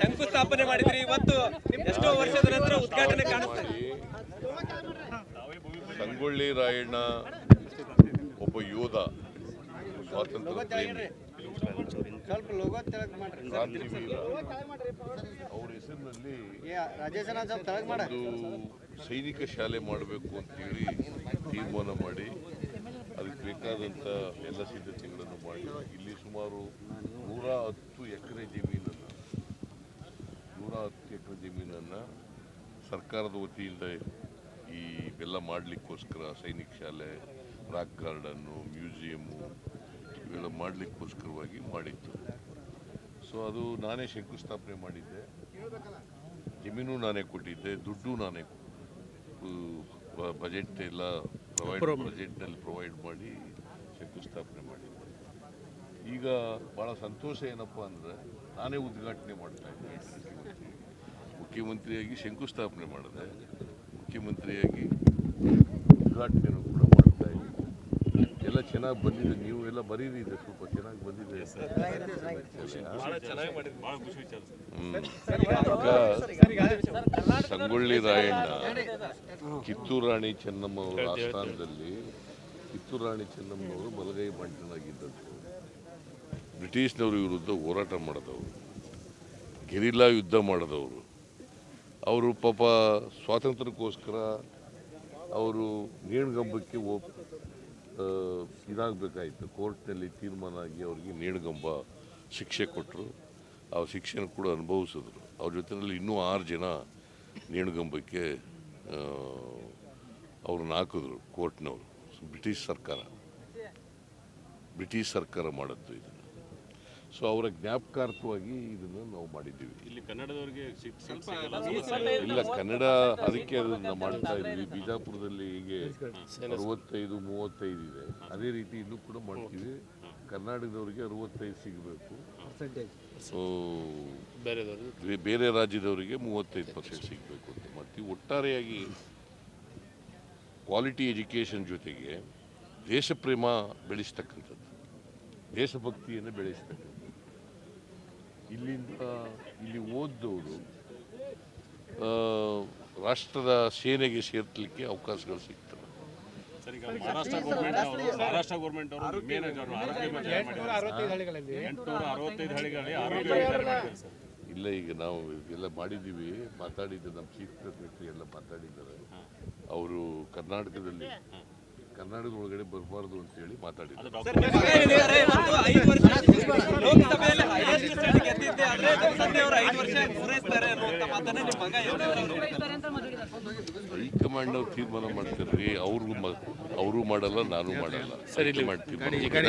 ಶಂಕುಸ್ಥಾಪನೆ ಮಾಡಿದ್ರಿ ಇವತ್ತು ಎಷ್ಟೋ ವರ್ಷದ ನಂತರ ಉದ್ಘಾಟನೆ ಕಾಣಿಸ್ತಾ ಇದೆ. ಸಂಗೊಳ್ಳಿ ರಾಯಣ್ಣ ಒಬ್ಬ ಯೋಧ ಸ್ವಾತಂತ್ರ್ಯ ಪ್ರೇಮಿ. ಸ್ವಲ್ಪ ಲೋಗೋ ತೆಳಗ್ ಮಾಡ್ರಿ ಕ್ರಾಂತಿವೀರ ಅವ್ರ ಹೆಸರಿನಲ್ಲಿ ಒಂದು ಸೈನಿಕ ಶಾಲೆ ಮಾಡಬೇಕು ಅಂತೇಳಿ ತೀರ್ಮಾನ ಮಾಡಿ ಬೇಕಾದಂಥ ಎಲ್ಲ ಸಿದ್ಧತೆಗಳನ್ನು ಮಾಡಿ, ಇಲ್ಲಿ ಸುಮಾರು ನೂರ ಹತ್ತು ಎಕರೆ ಜಮೀನನ್ನು, ನೂರ ಹತ್ತು ಎಕರೆ ಜಮೀನನ್ನು ಸರ್ಕಾರದ ವತಿಯಿಂದ ಈ ಇವೆಲ್ಲ ಮಾಡಲಿಕ್ಕೋಸ್ಕರ ಸೈನಿಕ ಶಾಲೆ, ರಾಕ್ ಗಾರ್ಡನ್ನು, ಮ್ಯೂಸಿಯಮ್ಮು ಇವೆಲ್ಲ ಮಾಡಲಿಕ್ಕೋಸ್ಕರವಾಗಿ ಮಾಡಿತ್ತು. ಸೊ ಅದು ನಾನೇ ಶಂಕುಸ್ಥಾಪನೆ ಮಾಡಿದ್ದೆ. ಜಮೀನು ನಾನೇ ಕೊಟ್ಟಿದ್ದೆ, ದುಡ್ಡು ನಾನೇ ಬಜೆಟ್ ಎಲ್ಲ ಪ್ರೊವೈಡ್ ಬಜೆಟ್ನಲ್ಲಿ ಪ್ರೊವೈಡ್ ಮಾಡಿ ಶಂಕುಸ್ಥಾಪನೆ ಮಾಡಿ ಈಗ ಭಾಳ ಸಂತೋಷ ಏನಪ್ಪ ಅಂದರೆ ನಾನೇ ಉದ್ಘಾಟನೆ ಮಾಡ್ತಾ ಇದ್ದೆ. ಮುಖ್ಯಮಂತ್ರಿಯಾಗಿ ಶಂಕುಸ್ಥಾಪನೆ ಮಾಡಿದೆ. ಮುಖ್ಯಮಂತ್ರಿಯಾಗಿ ಉದ್ಘಾಟನೆಯನ್ನು ಕೂಡ ಮಾಡ್ತಾ ಇದ್ದೀನಿ ಎಲ್ಲ ಚೆನ್ನಾಗಿ ಬಂದಿದೆ. ನೀವು ಎಲ್ಲ ಬರೀರಿ ಇದೆ ಸ್ವಲ್ಪ ಚೆನ್ನಾಗಿ ಬಂದಿದೆ ಸಂಗೊಳ್ಳಿ ರಾಯಣ್ಣ. ಕಿತ್ತೂರು ರಾಣಿ ಚೆನ್ನಮ್ಮ ಅವರ ಆಸ್ಥಾನದಲ್ಲಿ ಕಿತ್ತೂರು ರಾಣಿ ಚೆನ್ನಮ್ಮ ಅವರು ಬಲಗೈ ಬಂಟನಾಗಿದ್ದದ್ದು ಬ್ರಿಟಿಷ್ನವ್ರ ವಿರುದ್ಧ ಹೋರಾಟ ಮಾಡಿದವರು. ಗೆರಿಲ್ಲಾ ಯುದ್ಧ ಮಾಡಿದವರು. ಅವರು ಪಾಪ ಸ್ವಾತಂತ್ರ್ಯಕ್ಕೋಸ್ಕರ ಅವರು ನೇಣುಗಂಬಕ್ಕೆ ಹೋಗಿ ಇದಾಗಬೇಕಾಯಿತು. ಕೋರ್ಟ್ನಲ್ಲಿ ತೀರ್ಮಾನ ಆಗಿ ಅವರಿಗೆ ನೇಣುಗಂಬ ಶಿಕ್ಷೆ ಕೊಟ್ಟರು. ಆ ಶಿಕ್ಷೆನ ಕೂಡ ಅನುಭವಿಸಿದ್ರು. ಅವ್ರ ಜೊತೆಯಲ್ಲಿ ಇನ್ನೂ ಆರು ಜನ ನೇಣುಗಂಬಕ್ಕೆ ಆ, ಅವ್ರನ್ನ ಹಾಕಿದ್ರು ಕೋರ್ಟ್ನವರು. ಬ್ರಿಟಿಷ್ ಸರ್ಕಾರ. ಬ್ರಿಟಿಷ್ ಸರ್ಕಾರ ಮಾಡಿದ್ದು ಇದನ್ನು. ಸೊ ಅವರ ಜ್ಞಾಪಕಾರ್ಥವಾಗಿ ಇದನ್ನು ನಾವು ಮಾಡಿದ್ದೀವಿ. ಇಲ್ಲಿ ಕನ್ನಡದವರಿಗೆ ಇಲ್ಲ ಕನ್ನಡ ಅದಕ್ಕೆ ಅದನ್ನ ಮಾಡ್ತಾ ಇದ್ದೀವಿ. ಬಿಜಾಪುರದಲ್ಲಿ ಹೀಗೆ ಅರವತ್ತೈದು ಮೂವತ್ತೈದು ಇದೆ. ಅದೇ ರೀತಿ ಇಲ್ಲೂ ಕೂಡ ಮಾಡ್ತೀವಿ. ಕರ್ನಾಟಕದವರಿಗೆ ಅರವತ್ತೈದು ಸಿಗಬೇಕು. ಸೊ ಬೇರೆ ಬೇರೆ ರಾಜ್ಯದವರಿಗೆ ಮೂವತ್ತೈದು ಪರ್ಸೆಂಟ್ ಸಿಗಬೇಕು ಅಂತ. ಮಾಡ್ತೀವಿ ಒಟ್ಟಾರೆಯಾಗಿ ಕ್ವಾಲಿಟಿ ಎಜುಕೇಷನ್ ಜೊತೆಗೆ ದೇಶಪ್ರೇಮ ಬೆಳೆಸ್ತಕ್ಕಂಥದ್ದು. ದೇಶಭಕ್ತಿಯನ್ನು ಬೆಳೆಸ್ತಕ್ಕಂಥದ್ದು. ಇಲ್ಲಿಂದ ಇಲ್ಲಿ ಓದಿದವರು ಆ, ರಾಷ್ಟ್ರದ ಸೇನೆಗೆ ಸೇರ್ಲಿಕ್ಕೆ ಅವಕಾಶಗಳು ಸಿಗ್ತವೆ. ಸರ್ ಈಗ ಮಹಾರಾಷ್ಟ್ರ ಗೌರ್ಮೆಂಟ್ ಅವರು ಮಹಾರಾಷ್ಟ್ರ ಗೌರ್ಮೆಂಟ್ ಅವರು ಮೇನ್ ಆರೋಗ್ಯ. ಎಂಟುನೂರ ಅರವತ್ತೈದು ಹಳ್ಳಿಗಳಲ್ಲಿ ಆರೋಗ್ಯ ಯೋಜನೆ ಮಾಡಿದ್ದಾರೆ ಸರ್. ಇಲ್ಲ ಈಗ ನಾವು ಎಲ್ಲ ಮಾಡಿದ್ದೀವಿ. ಮಾತಾಡಿದ್ದು ನಮ್ಮ ಚೀಫ್ ಸೆಕ್ರೆಟರಿ ಎಲ್ಲ ಮಾತಾಡಿದ್ದಾರೆ. ಅವರು ಕರ್ನಾಟಕದಲ್ಲಿ ಕರ್ನಾಟಕದ ಒಳಗಡೆ ಬರಬಾರದು ಅಂತ ಹೇಳಿ ಮಾತಾಡಿದ್ದಾರೆ. ಗೆದ್ದಿದ್ದೆ ಆದ್ರೆ ಸಂಜೆ ಅವರು ಐದು ವರ್ಷ ಪೂರೈಸ್ತಾರೆ ಅನ್ನುವಂತ ಮಾತನ್ನ ನಿಮ್ಮ ಮಗ. ಹೈಕಮಾಂಡ್ ಅವ್ರು ತೀರ್ಮಾನ ಮಾಡ್ತಾರ್ರಿ ಅವ್ರಿಗೂ ಅವರು ಮಾಡಲ್ಲ ನಾನು ಮಾಡಲ್ಲ ಸರಿ ತೀರ್ಮಾನ